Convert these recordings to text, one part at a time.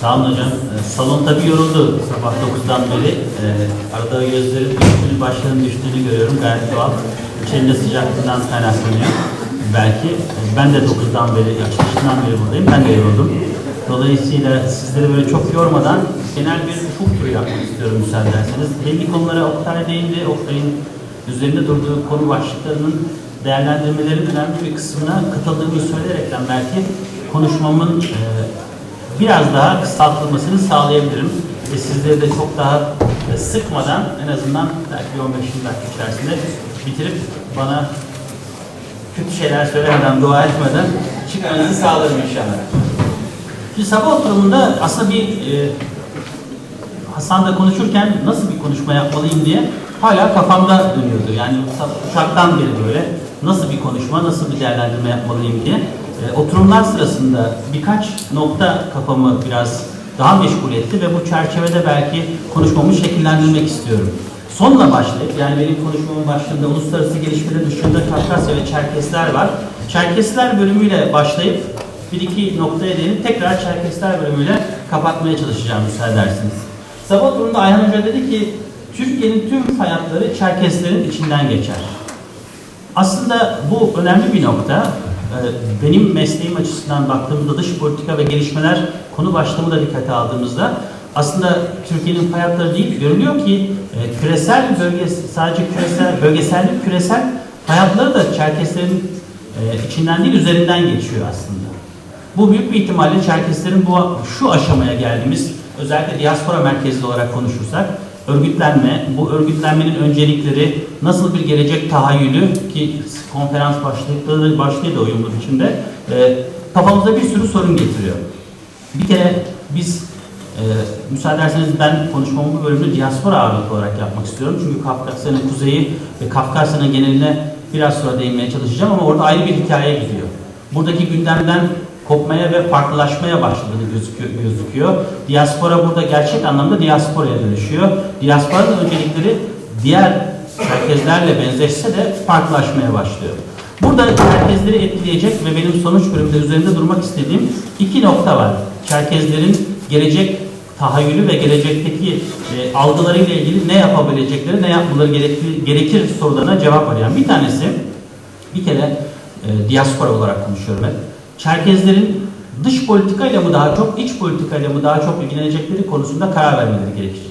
Sağ olun hocam. Ee, Salon tabii yoruldu sabah 9'dan beri. Ee, arada gözlerin düştüğünü, başların düştüğünü görüyorum. Gayet doğal. İçerinde sıcaklığından kaynaklanıyor. Belki e, ben de 9'dan beri, açılışından beri buradayım. Ben de yoruldum. Dolayısıyla sizleri böyle çok yormadan genel bir ufuk turu yapmak istiyorum müsaade ederseniz. Belli konulara Oktay değindi. Oktay'ın üzerinde durduğu konu başlıklarının değerlendirmelerin önemli bir kısmına katıldığımı söyleyerekten belki konuşmamın e, biraz daha kısaltılmasını sağlayabilirim. Ve sizleri de çok daha e, sıkmadan en azından belki bir 15 dakika içerisinde bitirip bana kötü şeyler söylemeden, dua etmeden çıkmanızı sağlarım inşallah. Şimdi sabah oturumunda aslında bir e, Hasan'la konuşurken nasıl bir konuşma yapmalıyım diye hala kafamda dönüyordu. Yani uçaktan beri böyle nasıl bir konuşma, nasıl bir değerlendirme yapmalıyım diye. E, oturumlar sırasında birkaç nokta kafamı biraz daha meşgul etti ve bu çerçevede belki konuşmamı şekillendirmek istiyorum. Sonla başlayıp, yani benim konuşmamın başlığında uluslararası gelişmeler dışında Kafkasya ve Çerkesler var. Çerkesler bölümüyle başlayıp bir iki noktaya değinip tekrar Çerkesler bölümüyle kapatmaya çalışacağım müsaade edersiniz. Sabah turunda Ayhan Hoca dedi ki Türkiye'nin tüm hayatları Çerkeslerin içinden geçer. Aslında bu önemli bir nokta. Ee, Benim mesleğim açısından baktığımızda dış politika ve gelişmeler konu başlığımı da dikkate aldığımızda aslında Türkiye'nin hayatları değil, görülüyor ki e, küresel bölge, sadece küresel, bölgesellik küresel hayatları da Çerkeslerin e, içinden değil, üzerinden geçiyor aslında. Bu büyük bir ihtimalle Çerkeslerin bu şu aşamaya geldiğimiz özellikle diaspora merkezli olarak konuşursak örgütlenme, bu örgütlenmenin öncelikleri, nasıl bir gelecek tahayyülü ki konferans başlıkları başlığı da uyumlu biçimde e, kafamıza bir sürü sorun getiriyor. Bir kere biz e, müsaade ederseniz ben konuşmamı bu bölümde diaspora ağırlıklı olarak yapmak istiyorum. Çünkü Kafkasya'nın kuzeyi ve Kafkasya'nın geneline biraz sonra değinmeye çalışacağım ama orada ayrı bir hikaye gidiyor. Buradaki gündemden kopmaya ve farklılaşmaya başladığını gözüküyor. Diaspora burada gerçek anlamda diasporaya dönüşüyor. Diasporanın öncelikleri diğer merkezlerle benzeşse de farklılaşmaya başlıyor. Burada Çerkezleri etkileyecek ve benim sonuç bölümünde üzerinde durmak istediğim iki nokta var. Çerkezlerin gelecek tahayyülü ve gelecekteki e, algılarıyla ilgili ne yapabilecekleri, ne yapmaları gerekir, gerekir sorularına cevap arayan. Bir tanesi, bir kere e, diaspora olarak konuşuyorum hep. Çerkezlerin dış politikayla mı daha çok, iç politikayla mı daha çok ilgilenecekleri konusunda karar vermeleri gerekecek.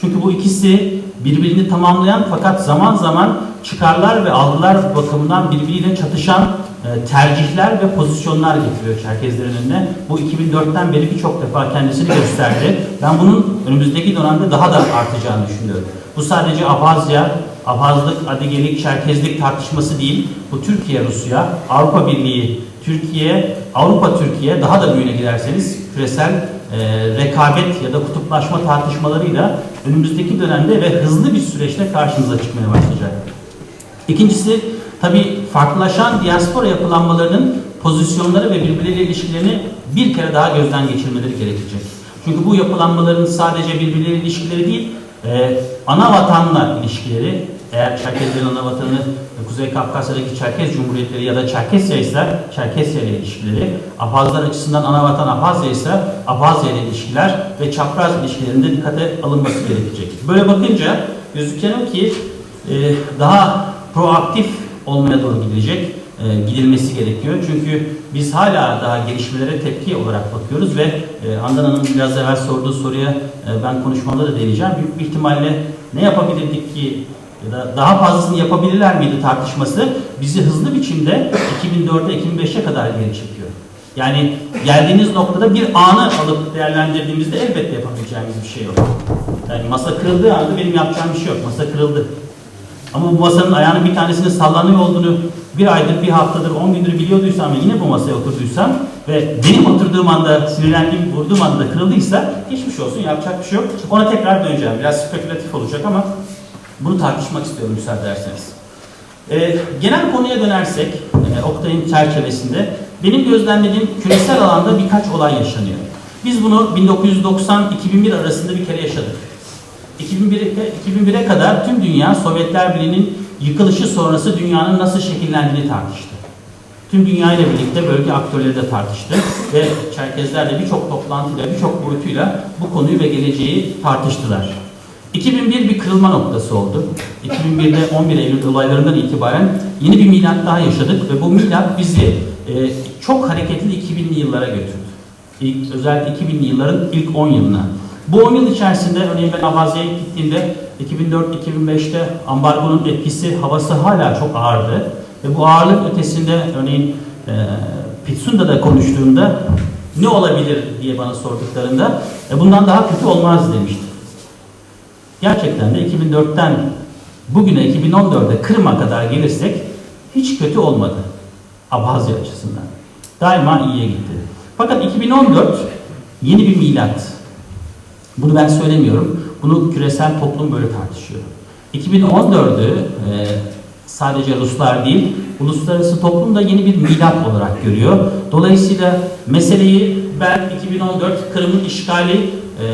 Çünkü bu ikisi birbirini tamamlayan fakat zaman zaman çıkarlar ve algılar bakımından birbiriyle çatışan e, tercihler ve pozisyonlar getiriyor Çerkezlerin önüne. Bu 2004'ten beri birçok defa kendisini gösterdi. Ben bunun önümüzdeki dönemde daha da artacağını düşünüyorum. Bu sadece Abhazya, Abhazlık, Adigelik, Çerkezlik tartışması değil. Bu Türkiye-Rusya, Avrupa Birliği, Türkiye, Avrupa Türkiye daha da büyüğüne giderseniz küresel e, rekabet ya da kutuplaşma tartışmalarıyla önümüzdeki dönemde ve hızlı bir süreçte karşımıza çıkmaya başlayacak. İkincisi tabii farklılaşan diaspora yapılanmalarının pozisyonları ve birbirleriyle ilişkilerini bir kere daha gözden geçirmeleri gerekecek. Çünkü bu yapılanmaların sadece birbirleriyle ilişkileri değil, e, ana vatanla ilişkileri, eğer Çerkezlerin ana vatanı Kuzey Kafkasya'daki Çerkez Cumhuriyetleri ya da Çerkesya ise Çerkesya ile ilişkileri, Abhazlar açısından ana vatan Abhazya ise Abhazya ile ilişkiler ve çapraz ilişkilerinde dikkate alınması gerekecek. Böyle bakınca gözüken o ki e, daha proaktif olmaya doğru gidecek, e, gidilmesi gerekiyor. Çünkü biz hala daha gelişmelere tepki olarak bakıyoruz ve e, Handan Hanım biraz evvel sorduğu soruya ben konuşmamda da değineceğim. Büyük bir ihtimalle ne yapabilirdik ki ya da daha fazlasını yapabilirler miydi tartışması bizi hızlı biçimde 2004'e 2005'e kadar geri çekiyor. Yani geldiğiniz noktada bir anı alıp değerlendirdiğimizde elbette yapabileceğimiz bir şey yok. Yani masa kırıldığı anda benim yapacağım bir şey yok. Masa kırıldı. Ama bu masanın ayağının bir tanesinin sallanıyor olduğunu bir aydır, bir haftadır, on gündür biliyorduysam ve yine bu masaya oturduysam ve benim oturduğum anda, sinirlendiğim, vurduğum anda da kırıldıysa geçmiş olsun, yapacak bir şey yok. Ona tekrar döneceğim. Biraz spekülatif olacak ama bunu tartışmak istiyorum müsaade ederseniz. Ee, genel konuya dönersek, e, Oktay'ın çerçevesinde benim gözlemlediğim küresel alanda birkaç olay yaşanıyor. Biz bunu 1990-2001 arasında bir kere yaşadık. 2001'e 2001'e kadar tüm dünya Sovyetler Birliği'nin yıkılışı sonrası dünyanın nasıl şekillendiğini tartıştı. Tüm dünya ile birlikte bölge aktörleri de tartıştı ve Çerkezlerle birçok toplantıyla, birçok boyutuyla bu konuyu ve geleceği tartıştılar. 2001 bir kırılma noktası oldu. 2001'de 11 Eylül olaylarından itibaren yeni bir milat daha yaşadık ve bu milat bizi e, çok hareketli 2000'li yıllara götürdü. İlk, özellikle 2000'li yılların ilk 10 yılına. Bu 10 yıl içerisinde örneğin ben Abazya'ya gittiğimde 2004-2005'te ambargonun etkisi, havası hala çok ağırdı. Ve bu ağırlık ötesinde örneğin e, Pitsunda'da konuştuğumda ne olabilir diye bana sorduklarında e, bundan daha kötü olmaz demişti. Gerçekten de 2004'ten bugüne 2014'e Kırım'a kadar gelirsek hiç kötü olmadı. Abhazya açısından. Daima iyiye gitti. Fakat 2014 yeni bir milat. Bunu ben söylemiyorum. Bunu küresel toplum böyle tartışıyor. 2014'ü e, sadece Ruslar değil, uluslararası toplum da yeni bir milat olarak görüyor. Dolayısıyla meseleyi ben 2014 Kırım'ın işgali e,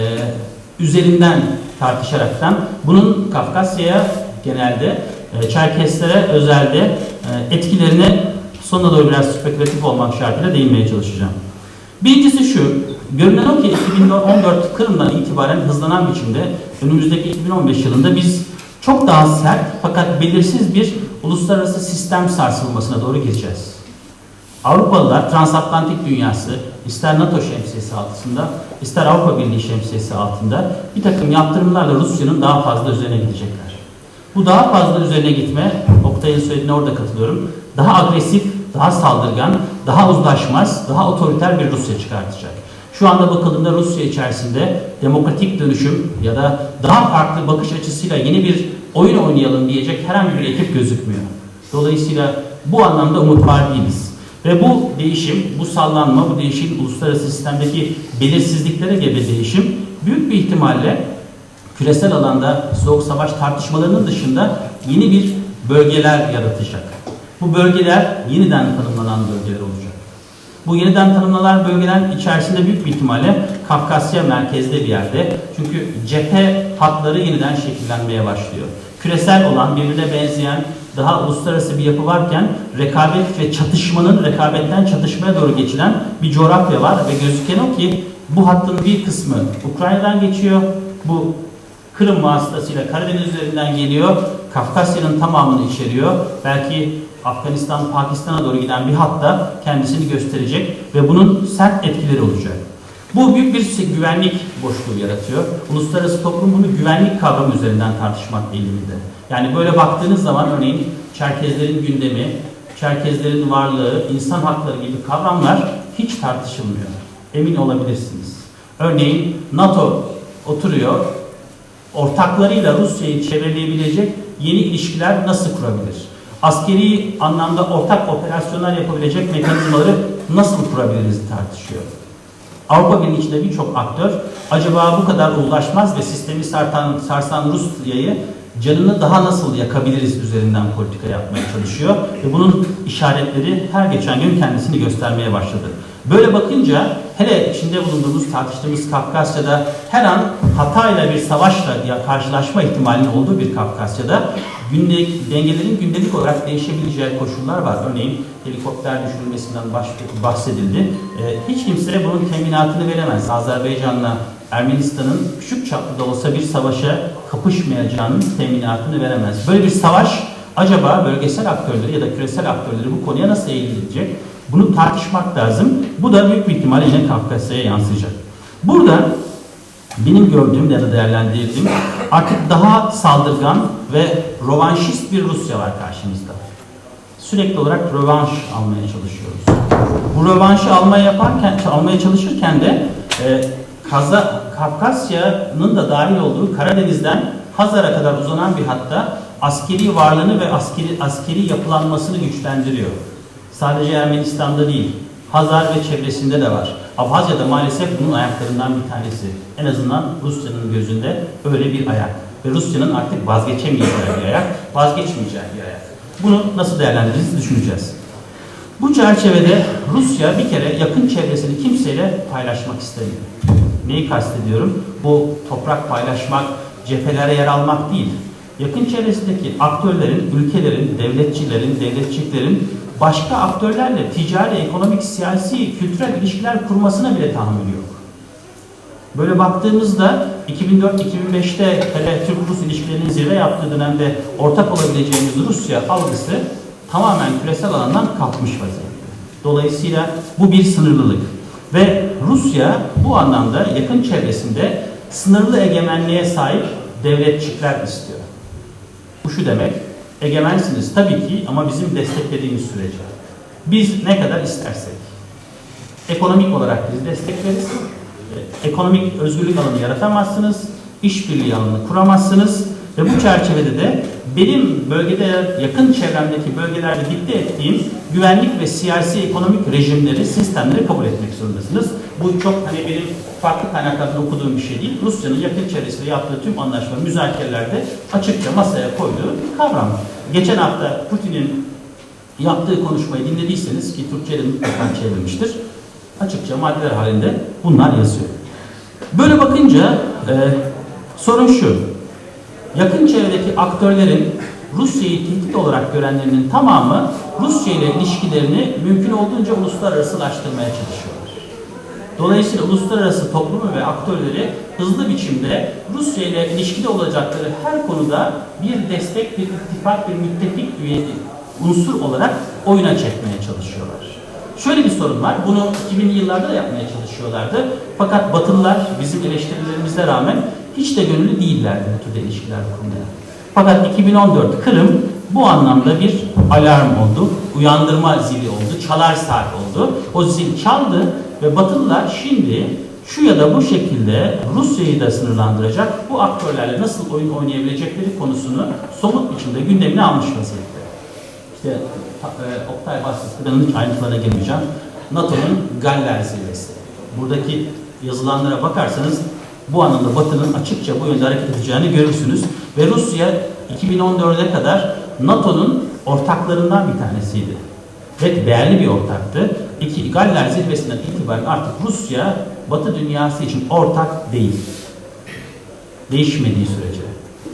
üzerinden tartışaraktan bunun Kafkasya'ya genelde e, Çerkeslere özelde e, etkilerine sonuna doğru biraz spekülatif olmak şartıyla değinmeye çalışacağım. Birincisi şu, görünen o ki 2014 Kırım'dan itibaren hızlanan biçimde önümüzdeki 2015 yılında biz çok daha sert fakat belirsiz bir uluslararası sistem sarsılmasına doğru gireceğiz. Avrupalılar transatlantik dünyası ister NATO şemsiyesi altında ister Avrupa Birliği şemsiyesi altında bir takım yaptırımlarla Rusya'nın daha fazla üzerine gidecekler. Bu daha fazla üzerine gitme, Oktay'ın söylediğine orada katılıyorum, daha agresif, daha saldırgan, daha uzlaşmaz, daha otoriter bir Rusya çıkartacak. Şu anda bakıldığında Rusya içerisinde demokratik dönüşüm ya da daha farklı bakış açısıyla yeni bir oyun oynayalım diyecek herhangi bir ekip gözükmüyor. Dolayısıyla bu anlamda umut var değiliz. Ve bu değişim, bu sallanma, bu değişim uluslararası sistemdeki belirsizliklere gebe değişim büyük bir ihtimalle küresel alanda soğuk savaş tartışmalarının dışında yeni bir bölgeler yaratacak. Bu bölgeler yeniden tanımlanan bölgeler olacak. Bu yeniden tanımlanan bölgeler içerisinde büyük bir ihtimalle Kafkasya merkezde bir yerde. Çünkü cephe hatları yeniden şekillenmeye başlıyor. Küresel olan, birbirine benzeyen, daha uluslararası bir yapı varken rekabet ve çatışmanın rekabetten çatışmaya doğru geçilen bir coğrafya var ve gözüken o ki bu hattın bir kısmı Ukrayna'dan geçiyor. Bu Kırım vasıtasıyla Karadeniz üzerinden geliyor. Kafkasya'nın tamamını içeriyor. Belki Afganistan, Pakistan'a doğru giden bir hatta kendisini gösterecek ve bunun sert etkileri olacak. Bu büyük bir güvenlik boşluğu yaratıyor. Uluslararası toplum bunu güvenlik kavramı üzerinden tartışmak eğiliminde. Yani böyle baktığınız zaman örneğin Çerkezlerin gündemi, Çerkezlerin varlığı, insan hakları gibi kavramlar hiç tartışılmıyor. Emin olabilirsiniz. Örneğin NATO oturuyor, ortaklarıyla Rusya'yı çevreleyebilecek yeni ilişkiler nasıl kurabilir? Askeri anlamda ortak operasyonlar yapabilecek mekanizmaları nasıl kurabiliriz tartışıyor. Avrupa Birliği içinde birçok aktör acaba bu kadar uzlaşmaz ve sistemi sarsan, sarsan Rusya'yı canını daha nasıl yakabiliriz üzerinden politika yapmaya çalışıyor. Ve bunun işaretleri her geçen gün kendisini göstermeye başladı. Böyle bakınca hele içinde bulunduğumuz tartıştığımız Kafkasya'da her an hatayla bir savaşla karşılaşma ihtimalinin olduğu bir Kafkasya'da gündelik, dengelerin gündelik olarak değişebileceği koşullar var. Örneğin helikopter düşürülmesinden bahsedildi. Ee, hiç kimse bunun teminatını veremez. Azerbaycan'la Ermenistan'ın küçük çaplı da olsa bir savaşa kapışmayacağının teminatını veremez. Böyle bir savaş acaba bölgesel aktörleri ya da küresel aktörleri bu konuya nasıl eğilecek? Bunu tartışmak lazım. Bu da büyük bir ihtimalle yine Kafkasya'ya yansıyacak. Burada benim gördüğüm ya da değerlendirdiğim artık daha saldırgan ve rovanşist bir Rusya var karşımızda. Sürekli olarak rövanş almaya çalışıyoruz. Bu rövanşı almaya yaparken, almaya çalışırken de e, Kaza, Kafkasya'nın da dahil olduğu Karadeniz'den Hazar'a kadar uzanan bir hatta askeri varlığını ve askeri, askeri yapılanmasını güçlendiriyor. Sadece Ermenistan'da değil, Hazar ve çevresinde de var. Abhazya'da maalesef bunun ayaklarından bir tanesi. En azından Rusya'nın gözünde öyle bir ayak. Ve Rusya'nın artık vazgeçemeyeceği bir ayak, vazgeçmeyeceği bir ayak. Bunu nasıl değerlendiririz düşüneceğiz. Bu çerçevede Rusya bir kere yakın çevresini kimseyle paylaşmak istemiyor. Neyi kastediyorum? Bu toprak paylaşmak, cephelere yer almak değil. Yakın çevresindeki aktörlerin, ülkelerin, devletçilerin, devletçiklerin başka aktörlerle ticari, ekonomik, siyasi, kültürel ilişkiler kurmasına bile tahammülü yok. Böyle baktığımızda 2004-2005'te hele Türk-Rus ilişkilerinin zirve yaptığı dönemde ortak olabileceğimiz Rusya algısı tamamen küresel alandan kalkmış vaziyette. Dolayısıyla bu bir sınırlılık. Ve Rusya bu anlamda yakın çevresinde sınırlı egemenliğe sahip devletçikler istiyor. Bu şu demek, egemensiniz tabii ki ama bizim desteklediğimiz sürece. Biz ne kadar istersek. Ekonomik olarak biz destekleriz. Ekonomik özgürlük alanı yaratamazsınız. işbirliği alanı kuramazsınız. Ve bu çerçevede de benim bölgede yakın çevremdeki bölgelerde dikte ettiğim güvenlik ve siyasi ekonomik rejimleri, sistemleri kabul etmek zorundasınız. Bu çok hani benim farklı kaynaklardan okuduğum bir şey değil. Rusya'nın yakın çevresinde yaptığı tüm anlaşma, müzakerelerde açıkça masaya koyduğu bir kavram. Geçen hafta Putin'in yaptığı konuşmayı dinlediyseniz ki Türkçe'de mutlaka çevrilmiştir. Açıkça maddeler halinde bunlar yazıyor. Böyle bakınca e, sorun şu. Yakın çevredeki aktörlerin Rusya'yı tehdit olarak görenlerinin tamamı Rusya ile ilişkilerini mümkün olduğunca uluslararasılaştırmaya çalışıyorlar. Dolayısıyla uluslararası toplumu ve aktörleri hızlı biçimde Rusya ile ilişkide olacakları her konuda bir destek, bir ittifak, bir müttefik üye unsur olarak oyuna çekmeye çalışıyorlar. Şöyle bir sorun var. Bunu 2000'li yıllarda da yapmaya çalışıyorlardı. Fakat Batılılar bizim eleştirilerimize rağmen hiç de gönüllü değillerdi bu türde ilişkiler kurmaya. Fakat 2014 Kırım bu anlamda bir alarm oldu, uyandırma zili oldu, çalar saat oldu. O zil çaldı ve Batılılar şimdi şu ya da bu şekilde Rusya'yı da sınırlandıracak, bu aktörlerle nasıl oyun oynayabilecekleri konusunu somut biçimde gündemine almış vaziyette. İşte e, Oktay bahsetti, ben hiç ayrıntılarına girmeyeceğim. NATO'nun Galler zirvesi. Buradaki yazılanlara bakarsanız bu anlamda Batı'nın açıkça bu yönde hareket edeceğini görürsünüz. Ve Rusya 2014'e kadar NATO'nun ortaklarından bir tanesiydi. Ve değerli bir ortaktı. İki, Galler zirvesinden itibaren artık Rusya Batı dünyası için ortak değil. Değişmediği sürece.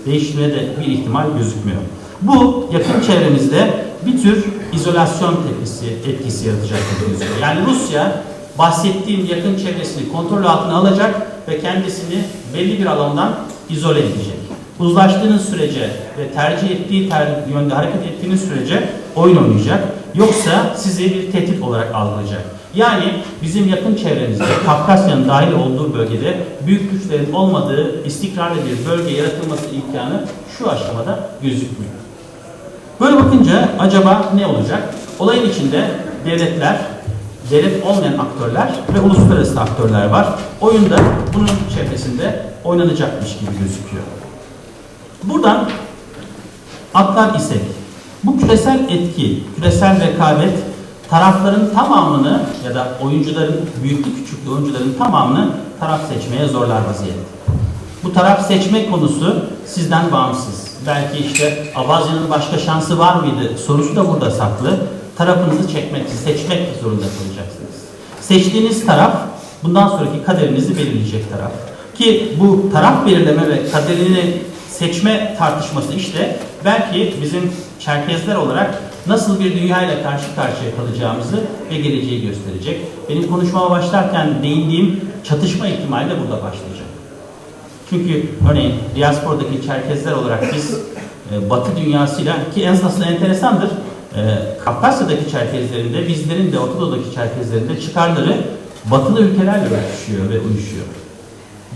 Değişmeye de bir ihtimal gözükmüyor. Bu yakın çevremizde bir tür izolasyon tepkisi, etkisi yaratacak gibi gözüküyor. Yani Rusya bahsettiğim yakın çevresini kontrol altına alacak ve kendisini belli bir alandan izole edecek. Uzlaştığınız sürece ve tercih ettiği ter yönde hareket ettiğiniz sürece oyun oynayacak. Yoksa sizi bir tehdit olarak algılayacak. Yani bizim yakın çevremizde, Kafkasya'nın dahil olduğu bölgede büyük güçlerin olmadığı istikrarlı bir bölge yaratılması imkanı şu aşamada gözükmüyor. Böyle bakınca acaba ne olacak? Olayın içinde devletler, devlet olmayan aktörler ve uluslararası aktörler var. Oyunda bunun çevresinde oynanacakmış gibi gözüküyor. Buradan atlar isek, bu küresel etki, küresel rekabet tarafların tamamını ya da oyuncuların, büyüklü küçüklü oyuncuların tamamını taraf seçmeye zorlar vaziyette. Bu taraf seçme konusu sizden bağımsız. Belki işte Abazya'nın başka şansı var mıydı sorusu da burada saklı. Tarafınızı çekmek, seçmek zorunda kalacaksınız. Seçtiğiniz taraf bundan sonraki kaderinizi belirleyecek taraf. Ki bu taraf belirleme ve kaderini seçme tartışması işte belki bizim Çerkezler olarak nasıl bir dünya ile karşı karşıya kalacağımızı ve geleceği gösterecek. Benim konuşmama başlarken değindiğim çatışma ihtimali de burada başlayacak. Çünkü örneğin diasporadaki Çerkezler olarak biz e, Batı dünyasıyla ki en aslında enteresandır. E, Kafkasya'daki Çerkezlerin de bizlerin de Orta Doğu'daki Çerkezlerin de çıkarları Batılı ülkelerle örtüşüyor ve uyuşuyor.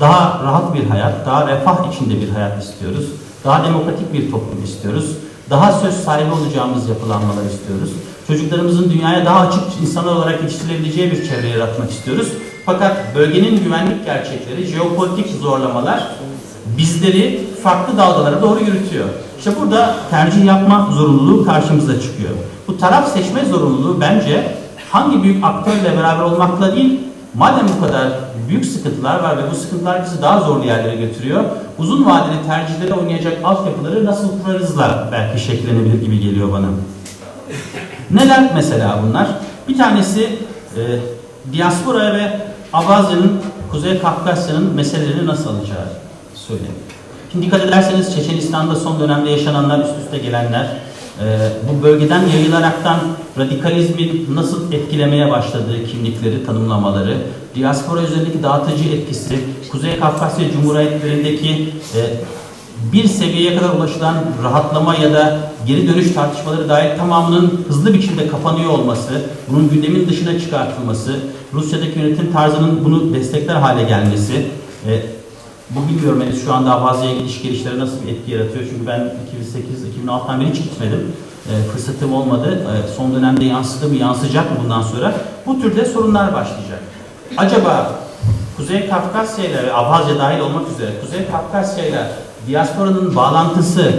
Daha rahat bir hayat, daha refah içinde bir hayat istiyoruz. Daha demokratik bir toplum istiyoruz. Daha söz sahibi olacağımız yapılanmalar istiyoruz. Çocuklarımızın dünyaya daha açık insanlar olarak yetiştirilebileceği bir çevre yaratmak istiyoruz. Fakat bölgenin güvenlik gerçekleri, jeopolitik zorlamalar bizleri farklı dalgalara doğru yürütüyor. İşte burada tercih yapma zorunluluğu karşımıza çıkıyor. Bu taraf seçme zorunluluğu bence hangi büyük aktörle beraber olmakla değil, madem bu kadar büyük sıkıntılar var ve bu sıkıntılar bizi daha zorlu yerlere götürüyor, uzun vadeli tercihlere oynayacak altyapıları nasıl kurarızla belki şekillenebilir gibi geliyor bana. Neler mesela bunlar? Bir tanesi e, diaspora ve Abazya'nın, Kuzey Kafkasya'nın meselelerini nasıl alacağı söyleniyor. Şimdi dikkat ederseniz Çeçenistan'da son dönemde yaşananlar, üst üste gelenler, e, bu bölgeden yayılaraktan radikalizmin nasıl etkilemeye başladığı kimlikleri, tanımlamaları, diaspora üzerindeki dağıtıcı etkisi, Kuzey Kafkasya Cumhuriyetlerindeki e, bir seviyeye kadar ulaşılan rahatlama ya da geri dönüş tartışmaları dahil tamamının hızlı biçimde kapanıyor olması, bunun gündemin dışına çıkartılması, Rusya'daki yönetim tarzının bunu destekler hale gelmesi, e, bu bilmiyorum henüz şu anda Abazya'ya gidiş gelişleri nasıl bir etki yaratıyor çünkü ben 2008-2006'dan beri hiç gitmedim. E, fırsatım olmadı. E, son dönemde yansıdı mı, yansıyacak mı bundan sonra? Bu türde sorunlar başlayacak. Acaba Kuzey Kafkasya ile ve dahil olmak üzere Kuzey Kafkasya ile diasporanın bağlantısı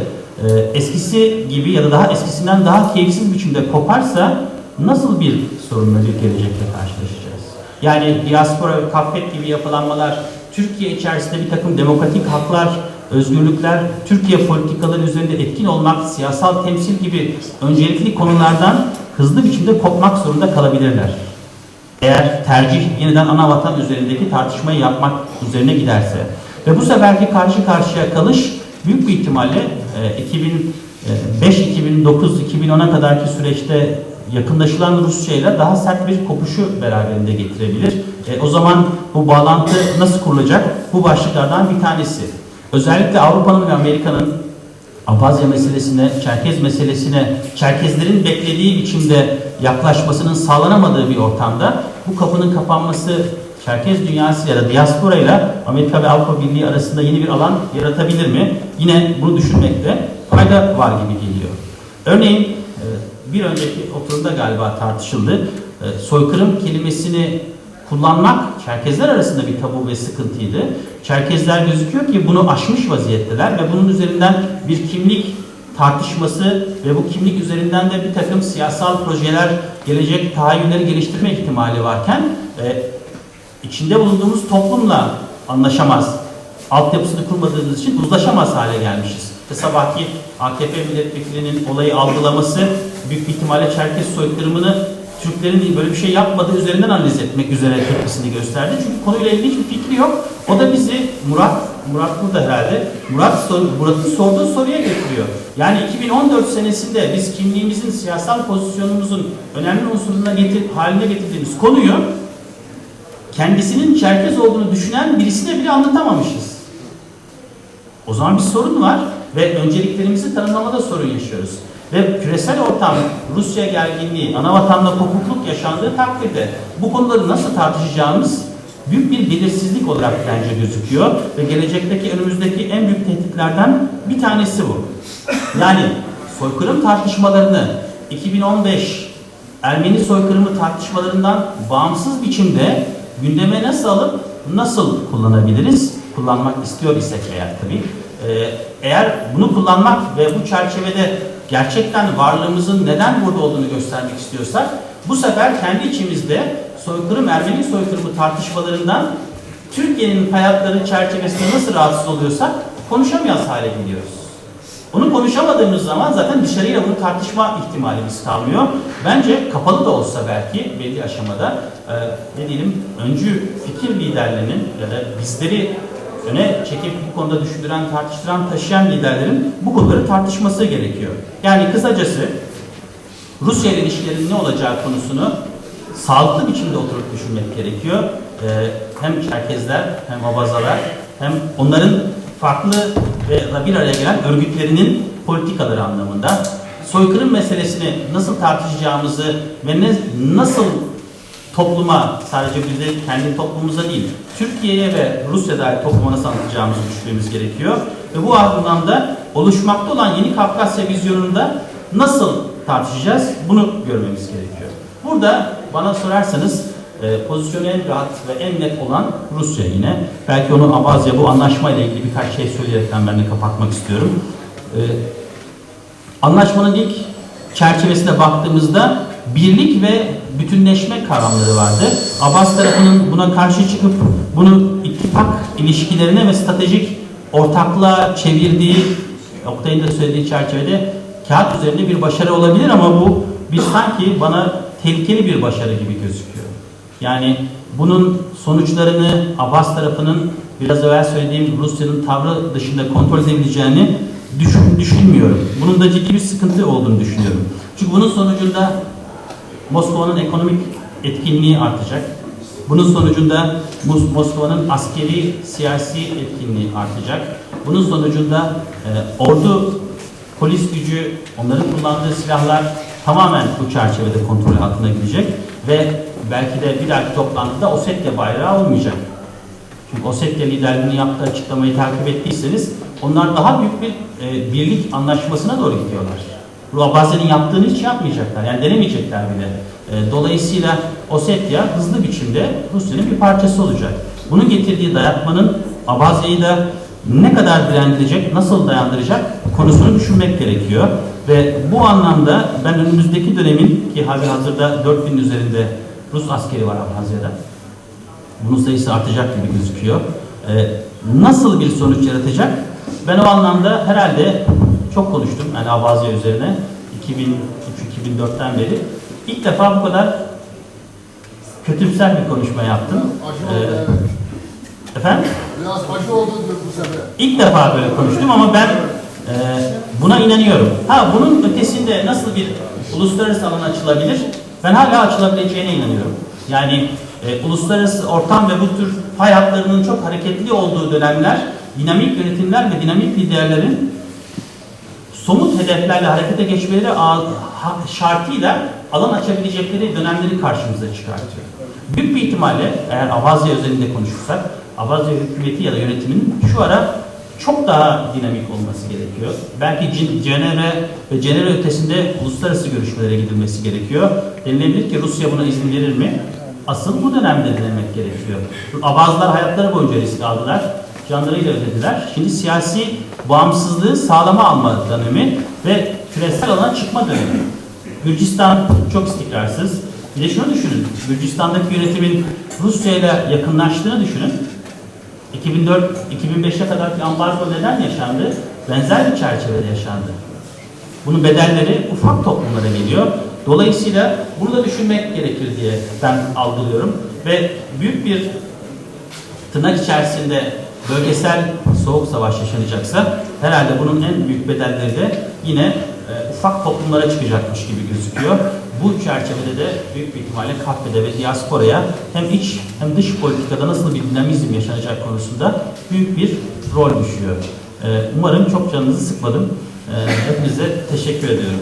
e, eskisi gibi ya da daha eskisinden daha keyifsiz biçimde koparsa nasıl bir sorunla bir gelecekte karşılaşacağız? Yani diaspora ve kafet gibi yapılanmalar Türkiye içerisinde bir takım demokratik haklar, özgürlükler, Türkiye politikaları üzerinde etkin olmak, siyasal temsil gibi öncelikli konulardan hızlı biçimde kopmak zorunda kalabilirler. Eğer tercih yeniden ana vatan üzerindeki tartışmayı yapmak üzerine giderse ve bu seferki karşı karşıya kalış büyük bir ihtimalle e, 2005-2009-2010'a kadarki süreçte yakınlaşılan Rusya ile daha sert bir kopuşu beraberinde getirebilir. E, o zaman bu bağlantı nasıl kurulacak? Bu başlıklardan bir tanesi. Özellikle Avrupa'nın ve Amerika'nın Abhazya meselesine, Çerkez meselesine, Çerkezlerin beklediği biçimde yaklaşmasının sağlanamadığı bir ortamda bu kapının kapanması Çerkez dünyası ya da diaspora ile Amerika ve Avrupa Birliği arasında yeni bir alan yaratabilir mi? Yine bunu düşünmekte fayda var gibi geliyor. Örneğin e, bir önceki oturumda galiba tartışıldı. E, Soykırım kelimesini kullanmak Çerkezler arasında bir tabu ve sıkıntıydı. Çerkezler gözüküyor ki bunu aşmış vaziyetteler ve bunun üzerinden bir kimlik tartışması ve bu kimlik üzerinden de bir takım siyasal projeler, gelecek tahayyülleri geliştirme ihtimali varken e, içinde bulunduğumuz toplumla anlaşamaz, altyapısını kurmadığımız için uzlaşamaz hale gelmişiz. Sabahki AKP milletvekilinin olayı algılaması büyük ihtimalle Çerkez soykırımını Türklerin böyle bir şey yapmadığı üzerinden analiz etmek üzere tepkisini gösterdi. Çünkü konuyla ilgili hiçbir fikri yok. O da bizi Murat, Murat burada herhalde, Murat sor, Murat'ın sorduğu soruya getiriyor. Yani 2014 senesinde biz kimliğimizin, siyasal pozisyonumuzun önemli unsuruna getir, haline getirdiğimiz konuyu kendisinin Çerkez olduğunu düşünen birisine bile anlatamamışız. O zaman bir sorun var ve önceliklerimizi tanımlamada sorun yaşıyoruz. Ve küresel ortam Rusya gerginliği, ana vatanla kopukluk yaşandığı takdirde bu konuları nasıl tartışacağımız büyük bir belirsizlik olarak bence gözüküyor ve gelecekteki önümüzdeki en büyük tehditlerden bir tanesi bu. Yani soykırım tartışmalarını 2015 Ermeni soykırımı tartışmalarından bağımsız biçimde gündeme nasıl alıp nasıl kullanabiliriz? Kullanmak istiyor isek eğer tabii. Ee, eğer bunu kullanmak ve bu çerçevede gerçekten varlığımızın neden burada olduğunu göstermek istiyorsak bu sefer kendi içimizde soykırım, Ermeni soykırımı tartışmalarından Türkiye'nin hayatları çerçevesinde nasıl rahatsız oluyorsak konuşamayız hale geliyoruz. Bunu konuşamadığımız zaman zaten dışarıyla bunu tartışma ihtimalimiz kalmıyor. Bence kapalı da olsa belki belli aşamada e, ne diyelim öncü fikir liderlerinin ya da bizleri öne çekip bu konuda düşündüren, tartıştıran, taşıyan liderlerin bu konuları tartışması gerekiyor. Yani kısacası Rusya ile ilişkilerin ne olacağı konusunu sağlıklı biçimde oturup düşünmek gerekiyor. Ee, hem Çerkezler hem Abazalar hem onların farklı ve bir araya gelen örgütlerinin politikaları anlamında soykırım meselesini nasıl tartışacağımızı ve ne, nasıl topluma sadece bize kendi toplumumuza değil Türkiye'ye ve Rusya dair topluma nasıl anlatacağımızı düşünmemiz gerekiyor. Ve bu anlamda oluşmakta olan yeni Kafkasya vizyonunda nasıl tartışacağız bunu görmemiz gerekiyor. Burada bana sorarsanız e, pozisyonu en rahat ve en net olan Rusya yine. Belki onu Abazya bu anlaşmayla ilgili birkaç şey söyleyerekten ben de kapatmak istiyorum. E, anlaşmanın ilk çerçevesine baktığımızda birlik ve bütünleşme kavramları vardı. Abbas tarafının buna karşı çıkıp bunu ittifak ilişkilerine ve stratejik ortaklığa çevirdiği, Oktay'ın da söylediği çerçevede kağıt üzerinde bir başarı olabilir ama bu bir sanki bana tehlikeli bir başarı gibi gözüküyor. Yani bunun sonuçlarını Abbas tarafının biraz evvel söylediğim Rusya'nın tavrı dışında kontrol edebileceğini düşün, düşünmüyorum. Bunun da ciddi bir sıkıntı olduğunu düşünüyorum. Çünkü bunun sonucunda Moskova'nın ekonomik etkinliği artacak. Bunun sonucunda Mos- Moskova'nın askeri, siyasi etkinliği artacak. Bunun sonucunda e, ordu, polis gücü, onların kullandığı silahlar tamamen bu çerçevede kontrol altına girecek ve belki de bir dahaki toplantıda Ossetya bayrağı olmayacak. Çünkü Ossetya liderliğinin yaptığı açıklamayı takip ettiyseniz onlar daha büyük bir e, birlik anlaşmasına doğru gidiyorlar. Abazya'nın yaptığını hiç yapmayacaklar. Yani denemeyecekler bile. E, dolayısıyla Ossetya hızlı biçimde Rusya'nın bir parçası olacak. Bunun getirdiği dayatmanın Abazya'yı da ne kadar direndirecek, nasıl dayandıracak konusunu düşünmek gerekiyor. Ve bu anlamda ben önümüzdeki dönemin ki hali hazırda 4000 üzerinde Rus askeri var Abazya'da. Bunun sayısı artacak gibi gözüküyor. Ee, nasıl bir sonuç yaratacak? Ben o anlamda herhalde çok konuştum yani Abazya üzerine 2003-2004'ten beri. İlk defa bu kadar kötümser bir konuşma yaptım. Acı oldu Ee, evet. efendim? Biraz acı oldu bu sefer. İlk defa böyle konuştum ama ben e, buna inanıyorum. Ha bunun ötesinde nasıl bir uluslararası alan açılabilir? Ben hala açılabileceğine inanıyorum. Yani e, uluslararası ortam ve bu tür pay hatlarının çok hareketli olduğu dönemler, dinamik yönetimler ve dinamik liderlerin somut hedeflerle harekete geçmeleri şartıyla alan açabilecekleri dönemleri karşımıza çıkartıyor. Büyük bir ihtimalle eğer Avazya özelinde konuşursak Avazya hükümeti ya da yönetiminin şu ara çok daha dinamik olması gerekiyor. Belki Cenevre ve Cenevre ötesinde uluslararası görüşmelere gidilmesi gerekiyor. Denilebilir ki Rusya buna izin verir mi? Asıl bu dönemde denemek gerekiyor. Abazlar hayatları boyunca risk aldılar. Canlarıyla ödediler. Şimdi siyasi bağımsızlığı sağlama alma dönemi ve küresel alana çıkma dönemi. Gürcistan çok istikrarsız. Bir de şunu düşünün. Gürcistan'daki yönetimin Rusya ile yakınlaştığını düşünün. 2004-2005'e kadar bir ambargo neden yaşandı? Benzer bir çerçevede yaşandı. Bunun bedelleri ufak toplumlara geliyor. Dolayısıyla bunu da düşünmek gerekir diye ben algılıyorum. Ve büyük bir tırnak içerisinde bölgesel soğuk savaş yaşanacaksa herhalde bunun en büyük bedelleri de yine e, ufak toplumlara çıkacakmış gibi gözüküyor. Bu çerçevede de büyük bir ihtimalle kahvede ve diasporaya hem iç hem dış politikada nasıl bir dinamizm yaşanacak konusunda büyük bir rol düşüyor. E, umarım çok canınızı sıkmadım. E, hepinize teşekkür ediyorum.